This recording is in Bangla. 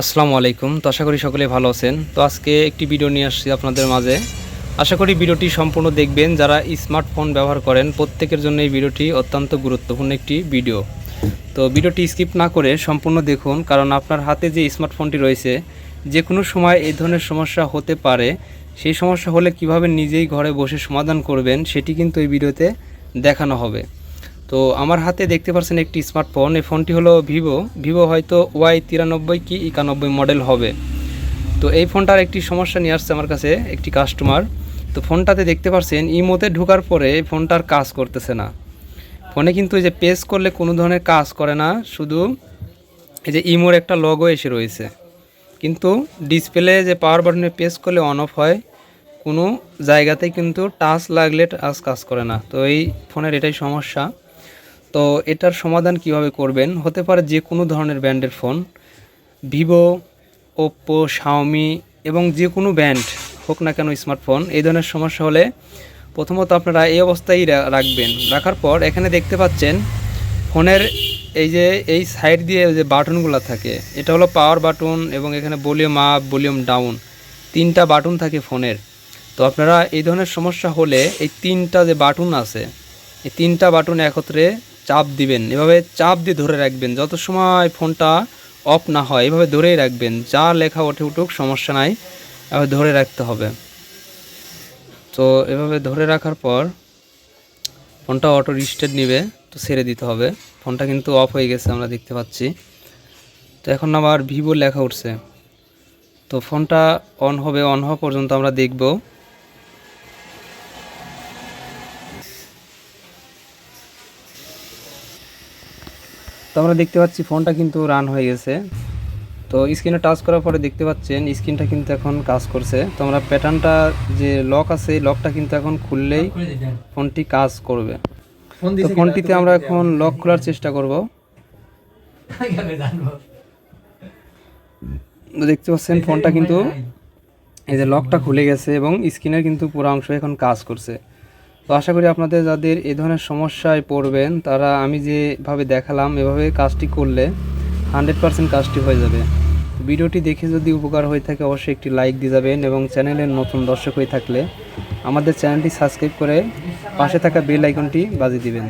আসসালামু আলাইকুম। তো আশা করি সকলে ভালো আছেন। তো আজকে একটি ভিডিও নিয়ে আসছি আপনাদের মাঝে। আশা করি ভিডিওটি সম্পূর্ণ দেখবেন। যারা স্মার্টফোন ব্যবহার করেন, প্রত্যেকের জন্য এই ভিডিওটি অত্যন্ত গুরুত্বপূর্ণ একটি ভিডিও। তো ভিডিওটি স্কিপ না করে সম্পূর্ণ দেখুন, কারণ আপনার হাতে যে স্মার্টফোনটি রয়েছে যে কোনো সময় এই ধরনের সমস্যা হতে পারে। সেই সমস্যা হলে কীভাবে নিজেই ঘরে বসে সমাধান করবেন, সেটি কিন্তু এই ভিডিওতে দেখানো হবে। তো আমার হাতে দেখতে পাচ্ছেন একটি স্মার্টফোন এই ফোনটি হলো ভিভো ভিভো হয়তো ওয়াই তিরানব্বই কি একানব্বই মডেল হবে। তো এই ফোনটার একটি সমস্যা নিয়ে আসছে আমার কাছে, একটি কাস্টমার তো ফোনটাতে দেখতে পাচ্ছেন ইমোতে ঢোকার পরে এই ফোনটার কাজ করতেছে না। ফোনে কিন্তু এই যে পেস করলে কোনো ধরনের কাজ করে না, শুধু এই যে ইমোর একটা লগও এসে রয়েছে। কিন্তু ডিসপ্লে যে পাওয়ার বাটনে পেস করলে অন অফ হয়, কোনো জায়গাতেই কিন্তু টাচ লাগলে টাচ কাজ করে না। তো এই ফোনের এটাই সমস্যা। তো এটার সমাধান কীভাবে করবেন? হতে পারে যে কোনো ধরনের ব্র্যান্ডের ফোন, ভিভো ওপ্পো শাওমি এবং যে কোনো ব্র্যান্ড হোক না কেন স্মার্টফোন, এই ধরনের সমস্যা হলে প্রথমত আপনারা এই অবস্থায় রাখবেন। রাখার পর এখানে দেখতে পাচ্ছেন ফোনের এই যে, এই সাইড দিয়ে যে বাটনগুলো থাকে, এটা হলো পাওয়ার বাটন এবং এখানে ভলিউম আপ, ভলিউম ডাউন, তিনটা বাটন থাকে ফোনের। তো আপনারা এই ধরনের সমস্যা হলে এই তিনটা যে বাটন আছে, এই তিনটা বাটন একত্রে চাপ দিবেন। এভাবে চাপ দিয়ে ধরে রাখবেন। যত সময় ফোনটা অফ না হয়, এভাবে ধরেই রাখবেন। যা লেখা ওঠে উঠুক, সমস্যা নাই। এভাবে ধরে রাখতে হবে। তো এভাবে ধরে রাখার পর ফোনটা অটো রিস্টেট নেবে, তো ছেড়ে দিতে হবে। ফোনটা কিন্তু অফ হয়ে গেছে, আমরা দেখতে পাচ্ছি। তো এখন আবার ভিভো লেখা উঠছে। তো ফোনটা অন হবে, অন হওয়া পর্যন্ত আমরা দেখব। তো আমরা দেখতে পাচ্ছি ফোনটা কিন্তু রান হয়ে গেছে। তো স্ক্রিনে টাচ করার পরে দেখতে পাচ্ছেন স্ক্রিনটা কিন্তু এখন কাজ করছে। তো আমরা প্যাটার্নটা যে লক আছে লকটা কিন্তু এখন খুললেই ফোনটি কাজ করবে। তো ফোনটিতে আমরা এখন লক খোলার চেষ্টা করব। দেখতে পাচ্ছেন ফোনটা কিন্তু এই যে লকটা খুলে গেছে এবং স্ক্রিনের কিন্তু পুরো অংশ এখন কাজ করছে। তো আশা করি আপনাদের যাদের এই ধরনের সমস্যায় পড়বেন, তারা আমি যেভাবে দেখালাম, এভাবে কাজটি করলে হান্ড্রেড পারসেন্ট কাজটি হয়ে যাবে। ভিডিওটি দেখে যদি উপকার হয়ে থাকে, অবশ্যই একটি লাইক দিয়ে যাবেন এবং চ্যানেলের নতুন দর্শক হয়ে থাকলে আমাদের চ্যানেলটি সাবস্ক্রাইব করে পাশে থাকা বেল আইকনটি বাজিয়ে দিবেন।